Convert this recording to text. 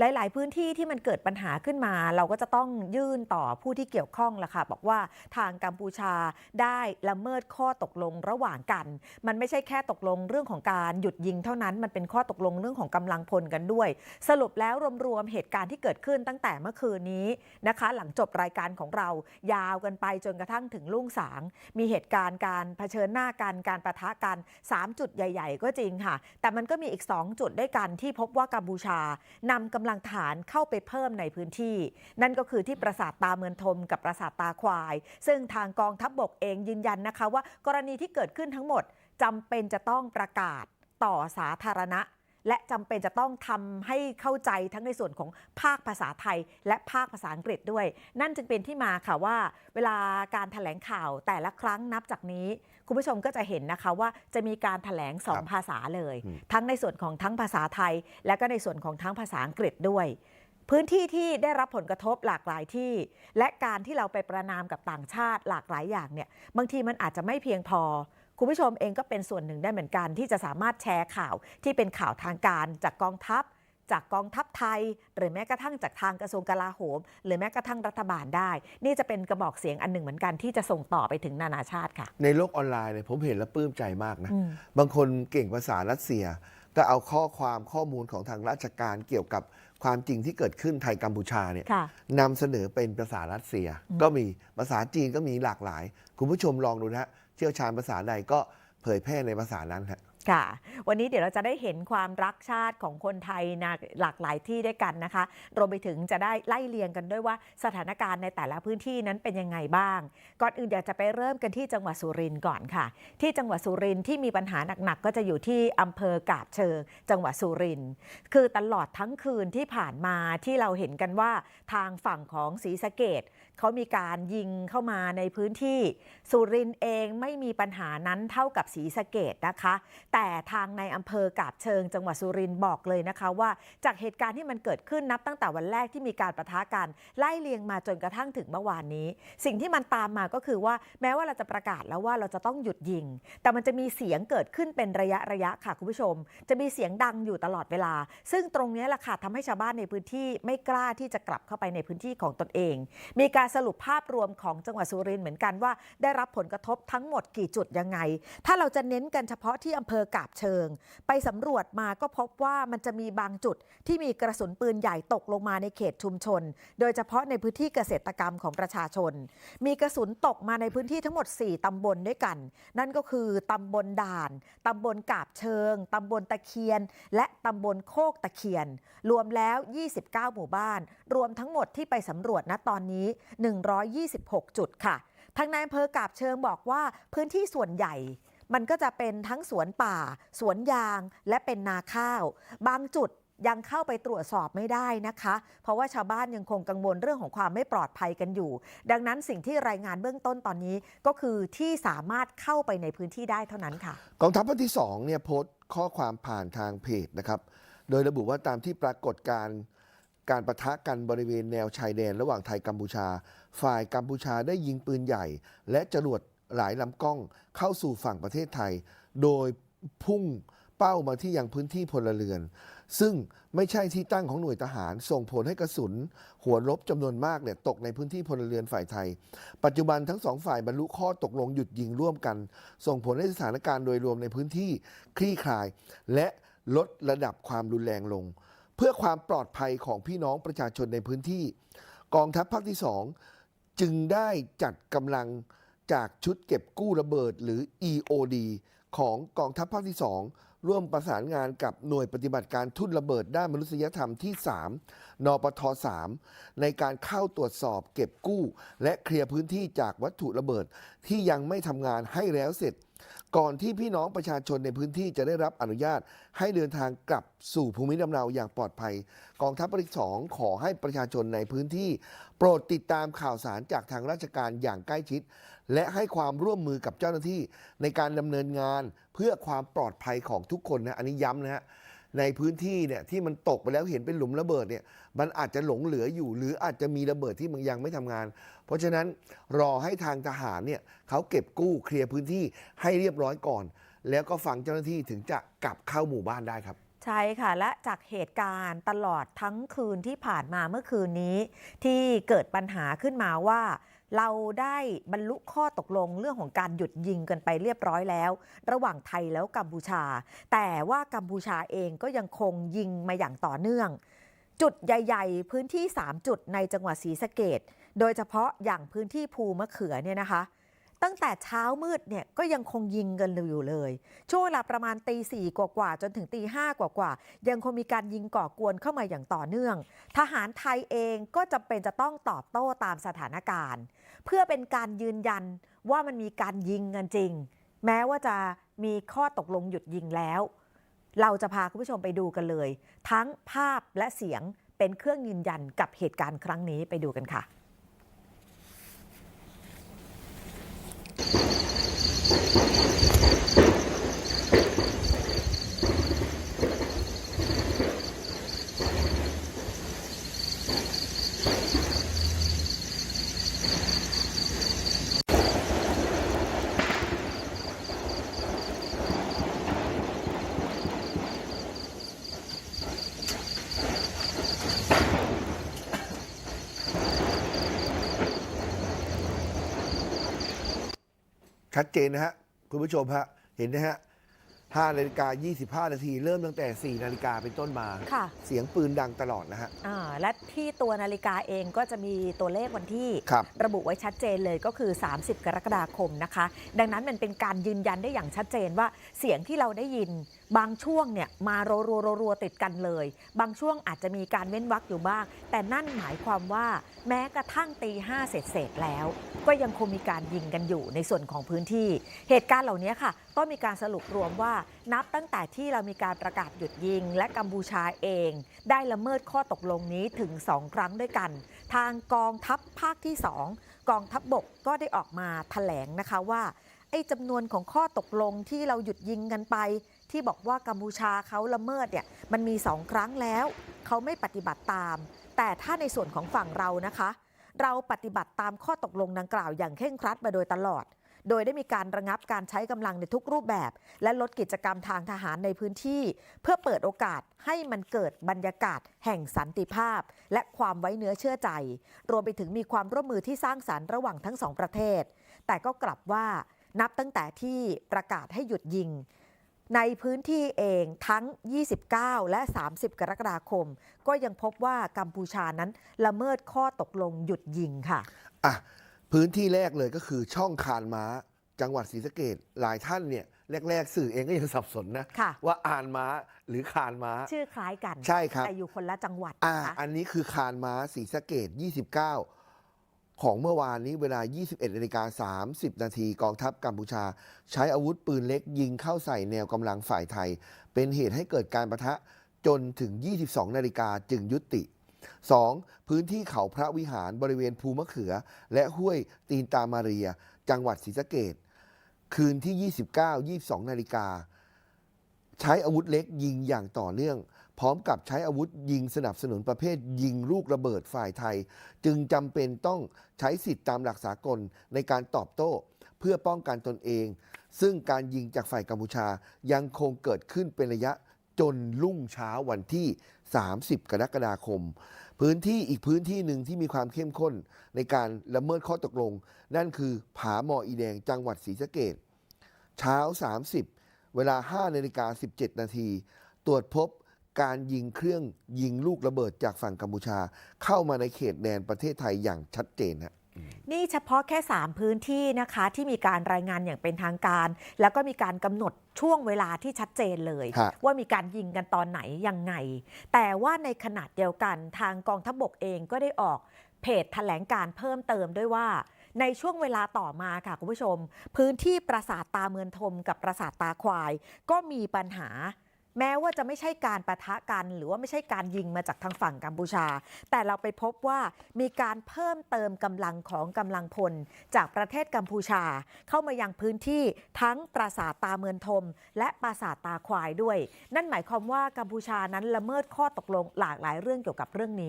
หลาย ๆ พื้นที่ที่มันเกิดปัญหาขึ้นมา เราก็จะต้องยื่นต่อผู้ที่เกี่ยวข้องละค่ะบอกว่าทางกัมพูชาได้ละเมิดข้อตกลงระหว่างกัน มันไม่ใช่แค่ตกลงเรื่องของการหยุดยิงเท่านั้น มันเป็นข้อตกลงเรื่องของกำลังพลกันด้วย สรุปแล้วรวมๆเหตุการณ์ที่เกิดขึ้นตั้งแต่เมื่อคืนนี้นะคะ หลังจบรายการของเรายาวกันไปจนกระทั่งถึงลุ่งสาง มีเหตุการณ์การเผชิญหน้ากันการประทะกัน 3 จุดใหญ่ ๆ ก็จริงค่ะ แต่มันก็มีอีก 2 จุดด้วยกันที่พบว่ากัมพูชานำกำลังำลังฐานเข้าไปเพิ่มในพื้นที่ นั่นก็คือที่ปราสาทตาเมือนทมกับปราสาทตาควาย ซึ่งทางกองทัพบบกเองยืนยันนะคะว่ากรณีที่เกิดขึ้นทั้งหมดจำเป็นจะต้องประกาศต่อสาธารณะ และจำเป็นจะต้องทำให้เข้าใจทั้งในส่วนของภาคภาษาไทย และภาคภาษาอังกฤษด้วย นั่นจึงเป็นที่มาค่ะว่า เวลาการถแถลงข่าวแต่ละครั้งนับจากนี้ คุณผู้ชมก็จะเห็นนะคะว่าจะมีการถแถลงสองภาษาเลย ทั้งในส่วนของทั้งภาษาไทย และก็ในส่วนของทั้งภาษาอังกฤษด้วยพื้นที่ที่ได้รับผลกระทบหลากหลายที่ และการที่เราไปประนามกับต่างชาติหลากหลายอย่างเนี่ยบางทีมันอาจจะไม่เพียงพอ คุณผู้ชมเองก็เป็นส่วนหนึ่งได้เหมือนกัน ที่จะสามารถแชร์ข่าวที่เป็นข่าวทางการจากกองทัพ จากกองทัพไทย หรือแม้กระทั่งจากทางกระทรวงกลาโหม หรือแม้กระทั่งรัฐบาลได้ นี่จะเป็นกระบอกเสียงอันหนึ่งเหมือนกันที่จะส่งต่อไปถึงนานาชาติค่ะ ในโลกออนไลน์เนี่ยผมเห็นแล้วปลื้มใจมากนะ อืม บางคนเก่งภาษารัสเซีย ก็เอาข้อความข้อมูลของทางราชการเกี่ยวกับความจริงที่เกิดขึ้นไทยกัมพูชาเนี่ย ค่ะ นำเสนอเป็นภาษารัสเซียอืมก็มีภาษาจีนก็มีหลากหลาย คุณผู้ชมลองดูนะฮะเชี่ยวชาญภาษาใดก็เผยแพร่ในภาษานั้นฮะค่ะ วันนี้เดี๋ยวเราจะได้เห็นความรักชาติของคนไทยนะหลากหลายที่ด้วยกันนะคะ รวมไปถึงจะได้ไล่เลียงกันด้วยว่าสถานการณ์ในแต่ละพื้นที่นั้นเป็นยังไงบ้าง ก่อนอื่นเดี๋ยวจะไปเริ่มกันที่จังหวัดสุรินทร์ก่อนค่ะ ที่จังหวัดสุรินทร์ที่มีปัญหาหนักๆ ก็จะอยู่ที่อำเภอกาบเชิง จังหวัดสุรินทร์ คือตลอดทั้งคืนที่ผ่านมาที่เราเห็นกันว่าทางฝั่งของศรีสะเกด เขามีการยิงเข้ามาในพื้นที่ สุรินเองไม่มีปัญหานั้นเท่ากับศรีสะเกดนะคะ แต่ทางในอำเภอกาบเชิงจังหวัดสุรินบอกเลยนะคะว่าจากเหตุการณ์ที่มันเกิดขึ้นนับตั้งแต่วันแรกที่มีการประทะกัน ไล่เลียงมาจนกระทั่งถึงเมื่อวานนี้ สิ่งที่มันตามมาก็คือว่าแม้ว่าเราจะประกาศแล้วว่าเราจะต้องหยุดยิง แต่มันจะมีเสียงเกิดขึ้นเป็นระยะระยะค่ะคุณผู้ชม จะมีเสียงดังอยู่ตลอดเวลา ซึ่งตรงนี้แหละค่ะทำให้ชาวบ้านในพื้นที่ไม่กล้าที่จะกลับเข้าไปในพื้นที่ของตนเอง มีการสรุปภาพรวมของจังหวัดสุรินทร์เหมือนกันว่า ได้รับผลกระทบทั้งหมดกี่จุดยังไง ถ้าเราจะเน้นกันเฉพาะที่อำเภอกาบเชิง ไปสำรวจมาก็พบว่ามันจะมีบางจุดที่มีกระสุนปืนใหญ่ตกลงมาในเขตชุมชน โดยเฉพาะในพื้นที่เกษตรกรรมของประชาชน มีกระสุนตกมาในพื้นที่ทั้งหมด 4 ตำบลด้วยกัน นั่นก็คือตำบลด่าน ตำบลกาบเชิง ตำบลตะเคียน และตำบลโคกตะเคียน รวมแล้ว 29 หมู่บ้าน รวมทั้งหมดที่ไปสำรวจณตอนนี้126 จุดค่ะ ทางนายอำเภอกาบเชิงบอกว่าพื้นที่ส่วนใหญ่ มันก็จะเป็นทั้งสวนป่า สวนยางและเป็นนาข้าว บางจุดยังเข้าไปตรวจสอบไม่ได้นะคะ เพราะว่าชาวบ้านยังคงกังวลเรื่องของความไม่ปลอดภัยกันอยู่ ดังนั้นสิ่งที่รายงานเบื้องต้นตอนนี้ก็คือที่สามารถเข้าไปในพื้นที่ได้เท่านั้นค่ะ กองทัพภาคที่2เนี่ยโพสต์ข้อความผ่านทางเพจนะครับ โดยระบุว่าตามที่ปรากฏการ การประทะกันบริเวณแนวชายแดนระหว่างไทยกัมพูชา ฝ่ายกัมพูชาได้ยิงปืนใหญ่ และจรวดหลายลำกล้องเข้าสู่ฝั่งประเทศไทย โดยพุ่งเป้ามาที่ยังพื้นที่พลเรือน ซึ่งไม่ใช่ที่ตั้งของหน่วยทหาร ส่งผลให้กระสุน หัวรบจำนวนมากเนี่ยตกในพื้นที่พลเรือนฝ่ายไทย ปัจจุบันทั้งสองฝ่ายบรรลุข้อตกลงหยุดยิงร่วมกัน ส่งผลให้สถานการณ์โดยรวมในพื้นที่คลี่คลาย และลดระดับความรุนแรงลง พื่อความปลอดภัยของพี่น้องประชาชนในพื้นที่ กองทัพภาคที่สองจึงได้จัดกำลังจากชุดเก็บกู้ระเบิดหรือ EOD ของกองทัพภาคที่ 2 ร่วมประสานงานกับหน่วยปฏิบัติการทุ่นระเบิดด้านมนุษยธรรมที่ 3 นปท 3 ในการเข้าตรวจสอบเก็บกู้ และเคลียร์พื้นที่จากวัตถุระเบิดที่ยังไม่ทำงานให้แล้วเสร็จ ก่อนที่พี่น้องประชาชนในพื้นที่จะได้รับอนุญาตให้เดินทางกลับสู่ภูมิลำเนาอย่างปลอดภัย กองทัพภาคที่สองขอให้ประชาชนในพื้นที่ โปรดติดตามข่าวสารจากทางราชการอย่างใกล้ชิด และให้ความร่วมมือกับเจ้าหน้าที่ในการดำเนินงานเพื่อความปลอดภัยของทุกคนนะอันนี้ย้ำนะฮะ ในพื้นที่เนี่ยที่มันตกไปแล้วเห็นเป็นหลุมระเบิดเนี่ยมันอาจจะหลงเหลืออยู่ หรืออาจจะมีระเบิดที่มันยังไม่ทำงาน เพราะฉะนั้นรอให้ทางทหารเนี่ยเขาเก็บกู้เคลียร์พื้นที่ให้เรียบร้อยก่อน แล้วก็ฟังเจ้าหน้าที่ถึงจะกลับเข้าหมู่บ้านได้ครับใช่ค่ะและจากเหตุการณ์ตลอดทั้งคืนที่ผ่านมาเมื่อคืนนี้ ที่เกิดปัญหาขึ้นมาว่า เราได้บรรลุข้อตกลงเรื่องของการหยุดยิงกันไปเรียบร้อยแล้ว ระหว่างไทยแล้วกัมพูชา แต่ว่ากัมพูชาเองก็ยังคงยิงมาอย่างต่อเนื่อง จุดใหญ่ ๆ พื้นที่ 3 จุดในจังหวัดศรีสะเกดโดยเฉพาะอย่างพื้นที่ภูมะเขือเนี่ยนะคะ ตั้งแต่เช้ามืดเนี่ยก็ยังคงยิงกันอยู่เลย ช่วงเวลาประมาณตีสี่กว่าๆจนถึงตีห้ากว่าๆยังคงมีการยิงก่อกวนเข้ามาอย่างต่อเนื่อง ทหารไทยเองก็จำเป็นจะต้องตอบโต้ตามสถานการณ์ เพื่อเป็นการยืนยันว่ามันมีการยิงกันจริง แม้ว่าจะมีข้อตกลงหยุดยิงแล้ว เราจะพาคุณผู้ชมไปดูกันเลย ทั้งภาพและเสียงเป็นเครื่องยืนยันกับเหตุการณ์ครั้งนี้ไปดูกันค่ะ Thank you. ชัดเจนนะฮะ คุณผู้ชมฮะ เห็นนะฮะ5นาฬิกา25นาที เริ่มตั้งแต่4นาฬิกาเป็นต้นมา ค่ะ เสียงปืนดังตลอดนะฮะ อ่าและที่ตัวนาฬิกาเองก็จะมีตัวเลขวันที่ ครับ ระบุไว้ชัดเจนเลยก็คือ 30 กรกฎาคมนะคะ ดังนั้นมันเป็นการยืนยันได้อย่างชัดเจนว่าเสียงที่เราได้ยิน บางช่วงเนี่ยมารัวๆรัวๆติดกันเลย บางช่วงอาจจะมีการเว้นวรรคอยู่บ้าง แต่นั่นหมายความว่าแม้กระทั่งตีห้าเสร็จเสร็จๆแล้ว ก็ยังคงมีการยิงกันอยู่ในส่วนของพื้นที่ เหตุการณ์เหล่านี้ค่ะก็มีการสรุปรวมว่านับตั้งแต่ที่เรามีการประกาศหยุดยิง และกัมพูชาเอง ได้ละเมิดข้อตกลงนี้ถึง 2 ครั้งด้วยกัน ทางกองทัพภาคที่ 2 กองทัพบบกก็ได้ออกมาแถลงนะคะว่า ไอ้จำนวนของข้อตกลงที่เราหยุดยิงกันไป ที่บอกว่ากัมพูชาเขาละเมิดเนี่ยมันมี2ครั้งแล้ว เขาไม่ปฏิบัติตาม แต่ถ้าในส่วนของฝั่งเรานะคะ เราปฏิบัติตามข้อตกลงดังกล่าวอย่างเคร่งครัดมาโดยตลอด โดยได้มีการระงับการใช้กำลังในทุกรูปแบบ และลดกิจกรรมทางทหารในพื้นที่ เพื่อเปิดโอกาสให้มันเกิดบรรยากาศ แห่งสันติภาพ และความไว้เนื้อเชื่อใจ รวมไปถึงมีความร่วมมือที่สร้างสารรค์ระหว่างทั้งสองประเทศ แต่ก็กลับว่า นับตั้งแต่ที่ประกาศให้หยุดยิง ในพื้นที่เองทั้ง 29 และ 30 กรกฎาคม ก็ยังพบว่ากัมพูชานั้นละเมิดข้อตกลงหยุดยิงค่ะอะ พื้นที่แรกเลยก็คือช่องคานม้าจังหวัดศรีสะเกดหลายท่านเนี่ยแรก ๆ สื่อเองก็ยังสับสนนะค่ะว่าอ่านม้าหรือคานม้า ชื่อคล้ายกัน ใช่ครับแต่อยู่คนละจังหวัดอ่านะคะอันนี้คือคานม้าศรีสะเกด29 ของเมื่อวานนี้เวลา 21นาฬิกา30 นาทีกองทัพกัมพูชา ใช้อาวุธปืนเล็กยิงเข้าใส่แนวกำลังฝ่ายไทย เป็นเหตุให้เกิดการประทะจนถึง 22 นาฬิกาจึงยุติ 2. พื้นที่เขาพระวิหารบริเวณภูมะเขือ และห้วยตีนตามาเรีย จังหวัดศรีสะเกดคืนที่ 29 22 นาฬิกา ใช้อาวุธเล็กยิงอย่างต่อเนื่อง พร้อมกับใช้อาวุธยิงสนับสนุนประเภทยิงลูกระเบิดฝ่ายไทย จึงจำเป็นต้องใช้สิทธิตามหลักสากลในการตอบโต้ เพื่อป้องกันตนเอง ซึ่งการยิงจากฝ่ายกัมพูชายังคงเกิดขึ้นเป็นระยะจนรุ่งเช้าวันที่ 30 กรกฎาคม พื้นที่อีกพื้นที่หนึ่งที่มีความเข้มข้นในการละเมิดข้อตกลง นั่นคือผาหมออีแดงจังหวัดศรีสะเกดเช้า 30 เวลา 5 นาฬิกา 17 นาที ตรวจพบ การยิงเครื่องยิงลูกระเบิดจากฝั่งกัมพูชา เข้ามาในเขตแดนประเทศไทยอย่างชัดเจนฮะนี่เฉพาะแค่ 3 พื้นที่นะคะ ที่มีการรายงานอย่างเป็นทางการ แล้วก็มีการกำหนดช่วงเวลาที่ชัดเจนเลยฮะว่ามีการยิงกันตอนไหนยังไง แต่ว่าในขณะเดียวกันทางกองทัพบกเองก็ได้ออกเพจแถลงการเพิ่มเติมด้วยว่า ในช่วงเวลาต่อมาค่ะคุณผู้ชม พื้นที่ปราสาทตาเมือนทมกับปราสาทตาควาย ก็มีปัญหา แม้ว่าจะไม่ใช่การประทะกัน หรือว่าไม่ใช่การยิงมาจากทางฝั่งกัมพูชา แต่เราไปพบว่ามีการเพิ่มเติมกำลังของกำลังพล จากประเทศกัมพูชา เข้ามายังพื้นที่ทั้งปราสาทตาเมือนทม และปราสาทตาควายด้วย นั่นหมายความว่ากัมพูชานั้นละเมิดข้อตกลงหลากหลายเรื่องเกี่ยวกับเรื่องนี้